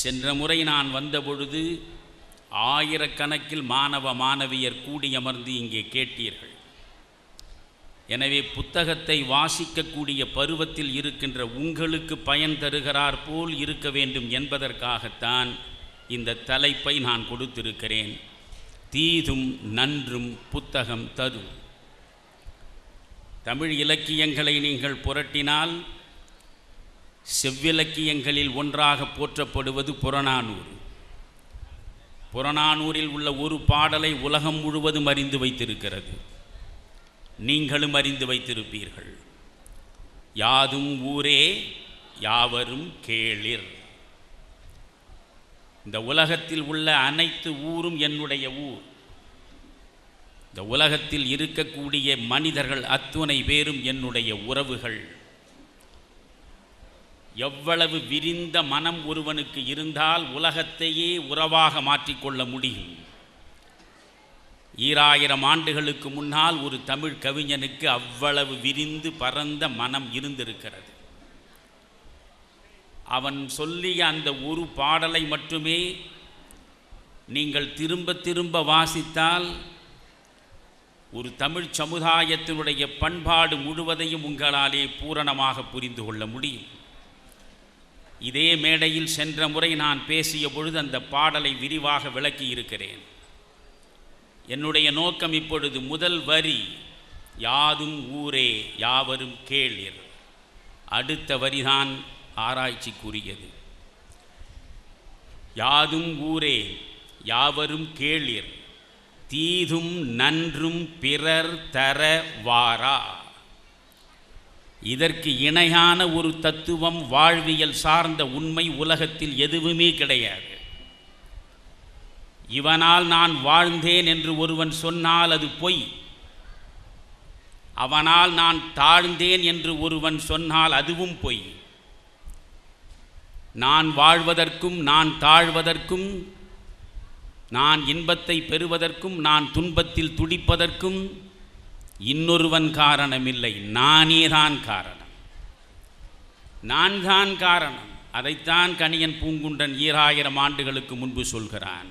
சென்ற முறை நான் வந்தபொழுது ஆயிரக்கணக்கில் மாணவ மாணவியர் கூடியமர்ந்து இங்கே கேட்டீர்கள். எனவே புத்தகத்தை வாசிக்கக்கூடிய பருவத்தில் இருக்கின்ற உங்களுக்கு பயன் தருகிறார் போல் இருக்க வேண்டும் என்பதற்காகத்தான் இந்த தலைப்பை நான் கொடுத்திருக்கிறேன். தீதும் நன்றும் புத்தகம் தரும். தமிழ் இலக்கியங்களை நீங்கள் புரட்டினால் செவ்விலக்கியங்களில் ஒன்றாக போற்றப்படுவது புறநானூறு. புறநானூரில் உள்ள ஒரு பாடலை உலகம் முழுவதும் அறிந்து வைத்திருக்கிறது. நீங்களும் அறிந்து வைத்திருப்பீர்கள். யாதும் ஊரே யாவரும் கேளிர். இந்த உலகத்தில் உள்ள அனைத்து ஊரும் என்னுடைய ஊர். இந்த உலகத்தில் இருக்கக்கூடிய மனிதர்கள் அத்துணை பேரும் என்னுடைய உறவுகள். எவ்வளவு விரிந்த மனம் ஒருவனுக்கு இருந்தால் உலகத்தையே உறவாக மாற்றிக்கொள்ள முடியும். ஈராயிரம் ஆண்டுகளுக்கு முன்னால் ஒரு தமிழ் கவிஞனுக்கு அவ்வளவு விரிந்து பரந்த மனம் இருந்திருக்கிறது. அவன் சொல்லிய அந்த ஒரு பாடலை மட்டுமே நீங்கள் திரும்ப திரும்ப வாசித்தால் ஒரு தமிழ் சமுதாயத்தினுடைய பண்பாடு முழுவதையும் உங்களாலே பூரணமாக புரிந்து கொள்ள முடியும். இதே மேடையில் சென்ற முறை நான் பேசிய பொழுது அந்த பாடலை விரிவாக விளக்கி இருக்கிறேன். என்னுடைய நோக்கம் இப்பொழுது முதல் வரி யாதும் ஊரே யாவரும் கேளிர். அடுத்த வரிதான் ஆராய்ச்சிக்குரியது. யாதும் ஊரே யாவரும் கேளிர் தீதும் நன்றும் பிறர் தர வாரா. இதற்கு இணையான ஒரு தத்துவம் வாழ்வியல் சார்ந்த உண்மை உலகத்தில் எதுவுமே கிடையாது. இவனால் நான் வாழ்ந்தேன் என்று ஒருவன் சொன்னால் அது பொய். அவனால் நான் தாழ்ந்தேன் என்று ஒருவன் சொன்னால் அதுவும் பொய். நான் வாழ்வதற்கும் நான் தாழ்வதற்கும் நான் இன்பத்தை பெறுவதற்கும் நான் துன்பத்தில் துடிப்பதற்கும் இன்னொருவன் காரணமில்லை நானே தான் காரணம். நான் தான் காரணம். அதைத்தான் கணியன் பூங்குண்டன் ஈராயிரம் ஆண்டுகளுக்கு முன்பு சொல்கிறான்.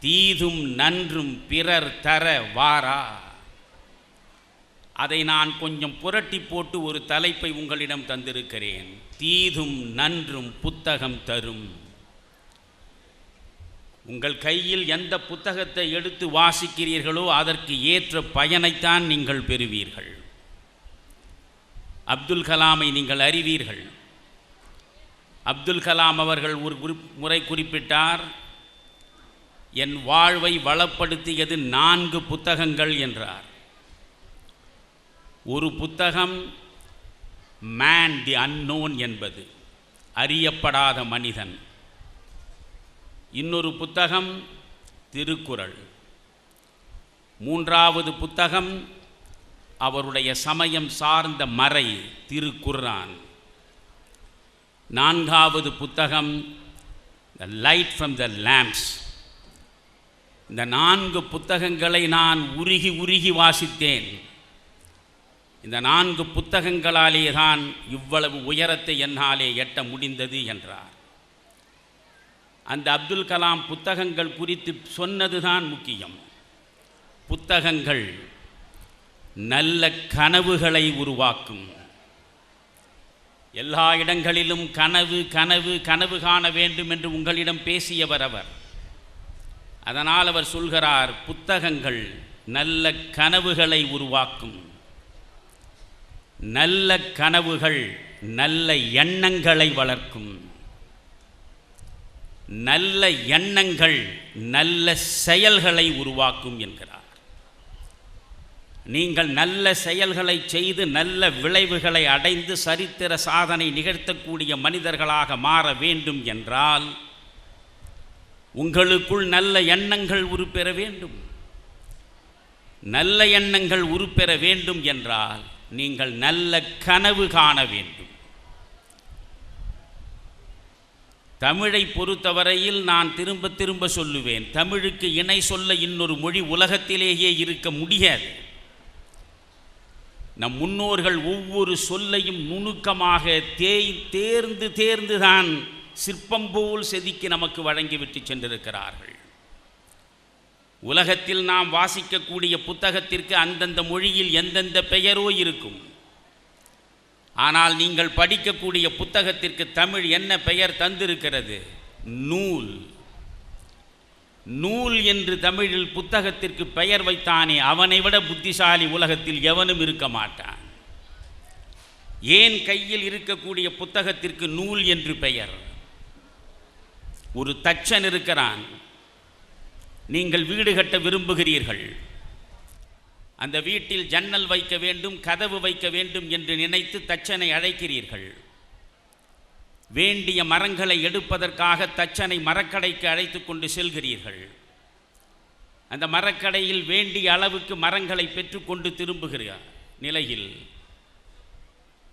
தீதும் நன்றும் பிறர் தர வாரா. அதை நான் கொஞ்சம் புரட்டி போட்டு ஒரு தலைப்பை உங்களிடம் தந்திருக்கிறேன். தீதும் நன்றும் புத்தகம் தரும். உங்கள் கையில் எந்த புத்தகத்தை எடுத்து வாசிக்கிறீர்களோ அதற்கு ஏற்ற பயனைத்தான் நீங்கள் பெறுவீர்கள். அப்துல் கலாமை நீங்கள் அறிவீர்கள். அப்துல் கலாம் அவர்கள் ஒரு குறி முறை குறிப்பிட்டார் என் வாழ்வை வளப்படுத்தியது நான்கு புத்தகங்கள் என்றார். ஒரு புத்தகம் மேன் தி அன்னோன் என்பது அறியப்படாத மனிதன். இன்னொரு புத்தகம் திருக்குறள். மூன்றாவது புத்தகம் அவருடைய சமயம் சார்ந்த மறை திருக்குர்ஆன். நான்காவது புத்தகம் the light from the lamps இந்த நான்கு புத்தகங்களை நான் உருகி உருகி வாசித்தேன். இந்த நான்கு புத்தகங்களாலே தான் இவ்வளவு உயரத்தை என்னாலே எட்ட முடிந்தது என்றார். அந்த அப்துல் கலாம் புத்தகங்கள் குறித்து சொன்னதுதான் முக்கியம். புத்தகங்கள் நல்ல கனவுகளை உருவாக்கும். எல்லா இடங்களிலும் கனவு கனவு கனவு காண வேண்டும் என்று உங்களிடம் பேசியவர் அவர். அதனால் அவர் சொல்கிறார் புத்தகங்கள் நல்ல கனவுகளை உருவாக்கும். நல்ல கனவுகள் நல்ல எண்ணங்களை வளர்க்கும். நல்ல எண்ணங்கள் நல்ல செயல்களை உருவாக்கும் என்கிறார். நீங்கள் நல்ல செயல்களை செய்து நல்ல விளைவுகளை அடைந்து சரித்திர சாதனை நிகழ்த்தக்கூடிய மனிதர்களாக மாற வேண்டும் என்றால் உங்களுக்குள் நல்ல எண்ணங்கள் உருப்பெற வேண்டும். நல்ல எண்ணங்கள் உருப்பெற வேண்டும் என்றால் நீங்கள் நல்ல கனவு காண வேண்டும். தமிழை பொறுத்தவரையில் நான் திரும்ப திரும்ப சொல்லுவேன். தமிழுக்கு இணை சொல்ல இன்னொரு மொழி உலகத்திலேயே இருக்க முடியாது. நம் முன்னோர்கள் ஒவ்வொரு சொல்லையும் நுணுக்கமாக தேய் தேர்ந்து தேர்ந்து தான் சிற்பம் போல் செதுக்கி நமக்கு வழங்கிவிட்டு சென்றிருக்கிறார்கள். உலகத்தில் நாம் வாசிக்கக்கூடிய புத்தகத்திற்கு அந்தந்த மொழியில் எந்தெந்த பெயரோ இருக்கும். ஆனால் நீங்கள் படிக்கக்கூடிய புத்தகத்திற்கு தமிழ் என்ன பெயர் தந்திருக்கிறது? நூல். நூல் என்று தமிழில் புத்தகத்திற்கு பெயர் வைத்தானே அவனை விட புத்திசாலி உலகத்தில் எவனும் இருக்க மாட்டான். ஏன் கையில் இருக்கக்கூடிய புத்தகத்திற்கு நூல் என்று பெயர்? ஒரு தச்சன் இருக்கிறான். நீங்கள் வீடு கட்ட விரும்புகிறீர்கள். அந்த வீட்டில் ஜன்னல் வைக்க வேண்டும் கதவு வைக்க வேண்டும் என்று நினைத்து தச்சனை அழைக்கிறீர்கள். வேண்டிய மரங்களை எடுப்பதற்காக தச்சனை மரக்கடைக்கு அழைத்து கொண்டு செல்கிறீர்கள். அந்த மரக்கடையில் வேண்டிய அளவுக்கு மரங்களை பெற்றுக்கொண்டு திரும்புகிற நிலையில்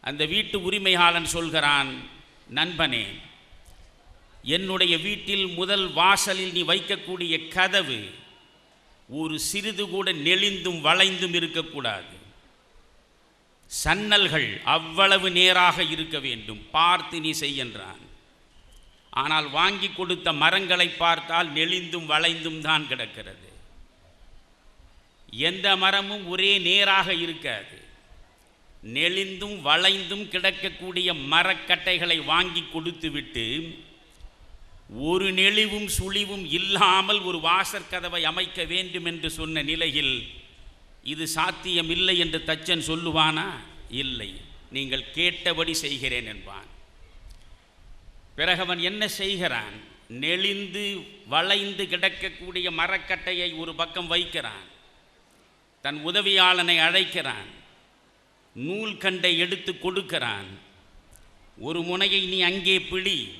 அந்த வீட்டு உரிமையாளன் சொல்கிறான் நண்பனே என்னுடைய வீட்டில் முதல் வாசலில் நீ வைக்கக்கூடிய கதவு ஒரு சிறிது கூட நெளிந்தும் வளைந்தும் இருக்கக்கூடாது. சன்னல்கள் அவ்வளவு நேராக இருக்க வேண்டும். பார்த்து நீ செய்கின்றான். ஆனால் வாங்கி கொடுத்த மரங்களை பார்த்தால் நெளிந்தும் வளைந்தும் தான் கிடக்கிறது. எந்த மரமும் ஒரே நேராக இருக்காது. நெளிந்தும் வளைந்தும் கிடக்கக்கூடிய மரக்கட்டைகளை வாங்கி கொடுத்துவிட்டு ஒரு நெளிவும் சுழிவும் இல்லாமல் ஒரு வாசற்கதவை அமைக்க வேண்டும் என்று சொன்ன நிலையில் இது சாத்தியமில்லை என்று தச்சன் சொல்லுவானா? இல்லை. நீங்கள் கேட்டபடி செய்கிறேன் என்பான். பிறகவன் என்ன செய்கிறான்? நெளிந்து வளைந்து கிடக்கக்கூடிய மரக்கட்டையை ஒரு பக்கம் வைக்கிறான். தன் உதவியாளனை அழைக்கிறான். நூல் கண்டை எடுத்து கொடுக்கிறான். ஒரு முனையை நீ அங்கே பிடி.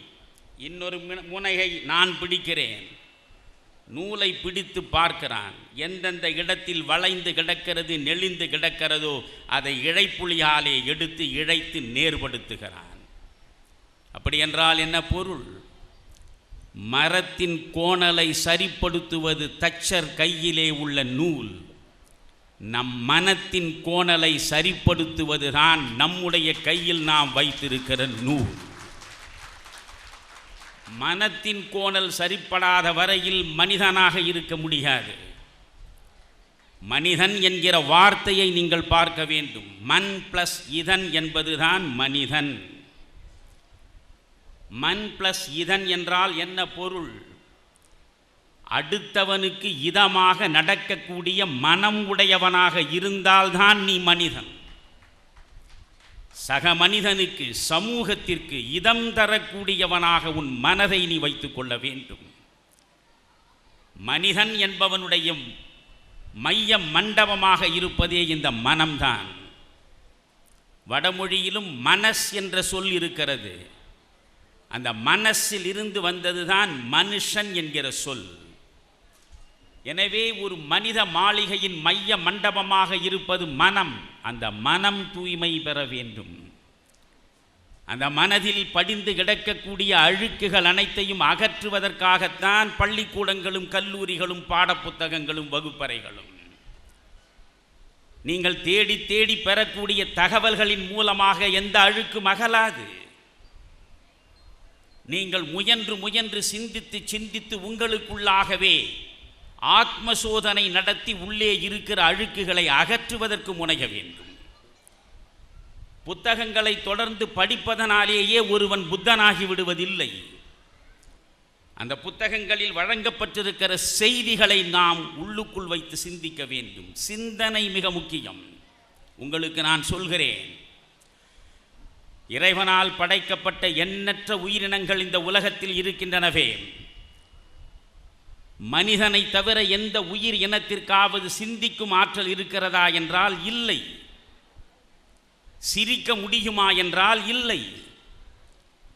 இன்னொரு முனையை நான் பிடிக்கிறேன். நூலை பிடித்து பார்க்கிறான். எந்தெந்த இடத்தில் வளைந்து கிடக்கிறது நெளிந்து கிடக்கிறதோ அதை இழைப்புலியாலே எடுத்து இழைத்து நேர்படுத்துகிறான். அப்படி என்றால் என்ன பொருள்? மரத்தின் கோணலை சரிப்படுத்துவது தச்சர் கையிலே உள்ள நூல். நம் மனத்தின் கோணலை சரிப்படுத்துவதுதான் நம்முடைய கையில் நாம் வைத்திருக்கிற நூல். மனத்தின் கோணல் சரிப்படாத வரையில் மனிதனாக இருக்க முடியாது. மனிதன் என்கிற வார்த்தையை நீங்கள் பார்க்க வேண்டும். மண் பிளஸ் இதன் என்பதுதான் மனிதன். மண் பிளஸ் இதன் என்றால் என்ன பொருள்? அடுத்தவனுக்கு இதமாக நடக்கக்கூடிய மனம் உடையவனாக இருந்தால்தான் நீ மனிதன். சக மனிதனுக்கு சமூகத்திற்கு இதம் தரக்கூடியவனாக உன் மனதை நீ வைத்துக்கொள்ள வேண்டும். மனிதன் என்பவனுடைய மைய மண்டபமாக இருப்பதே இந்த மனம்தான். வடமொழியிலும் மனஸ் என்ற சொல் இருக்கிறது. அந்த மனசில் இருந்து வந்ததுதான் மனுஷன் என்கிற சொல். எனவே ஒரு மனித மாளிகையின் மைய மண்டபமாக இருப்பது மனம். அந்த மனம் தூய்மை பெற வேண்டும். அந்த மனதில் படிந்து கிடக்கக்கூடிய அழுக்குகள் அனைத்தையும் அகற்றுவதற்காகத்தான் பள்ளிக்கூடங்களும் கல்லூரிகளும் பாடப்புத்தகங்களும் வகுப்பறைகளும். நீங்கள் தேடி தேடி பெறக்கூடிய தகவல்களின் மூலமாக எந்த அழுக்கும் அகலாது. நீங்கள் முயன்று முயன்று சிந்தித்து சிந்தித்து உங்களுக்குள்ளாகவே ஆத்ம சோதனை நடத்தி உள்ளே இருக்கிற அழுக்குகளை அகற்றுவதற்கு முனைய வேண்டும். புத்தகங்களை தொடர்ந்து படிப்பதனாலேயே ஒருவன் புத்தனாகி விடுவதில்லை. அந்த புத்தகங்களில் வழங்கப்பட்டிருக்கிற செய்திகளை நாம் உள்ளுக்குள் வைத்து சிந்திக்க வேண்டும். சிந்தனை மிக முக்கியம். உங்களுக்கு நான் சொல்கிறேன். இறைவனால் படைக்கப்பட்ட எண்ணற்ற உயிரினங்கள் இந்த உலகத்தில் இருக்கின்றனவே. மனிதனை தவிர எந்த உயிர் இனத்திற்காவது சிந்திக்கும் ஆற்றல் இருக்கிறதா என்றால் இல்லை. சிரிக்க முடியுமா என்றால் இல்லை.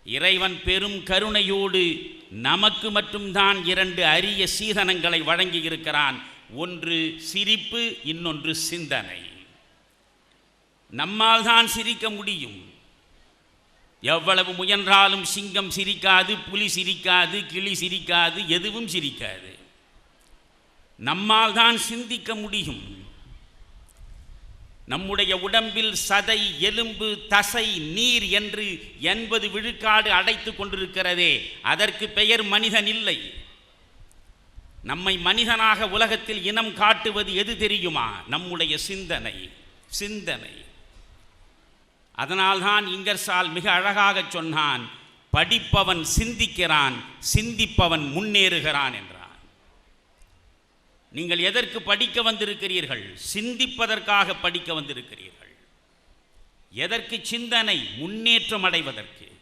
இறைவன் பெரும் கருணையோடு நமக்கு மட்டும்தான் இரண்டு அரிய சீதனங்களை வழங்கியிருக்கிறான். ஒன்று சிரிப்பு இன்னொன்று சிந்தனை. நம்மால் தான் சிரிக்க முடியும். எவ்வளவு முயன்றாலும் சிங்கம் சிரிக்காது புலி சிரிக்காது கிளி சிரிக்காது எதுவும் சிரிக்காது. நம்மால் தான் சிந்திக்க முடியும். நம்முடைய உடம்பில் சதை எலும்பு தசை நீர் என்று எண்பது விழுக்காடு அடைத்து கொண்டிருக்கிறதே அதற்கு பெயர் மனிதன் இல்லை. நம்மை மனிதனாக உலகத்தில் இனம் காட்டுவது எது தெரியுமா? நம்முடைய சிந்தனை சிந்தனை. அதனால்தான் இங்கர்சால் மிக அழகாக சொன்னான் படிப்பவன் சிந்திக்கிறான் சிந்திப்பவன் முன்னேறுகிறான் என்றான். நீங்கள் எதற்கு படிக்க வந்திருக்கிறீர்கள்? சிந்திப்பதற்காக படிக்க வந்திருக்கிறீர்கள். எதற்கு சிந்தனை? முன்னேற்றம் அடைவதற்கு.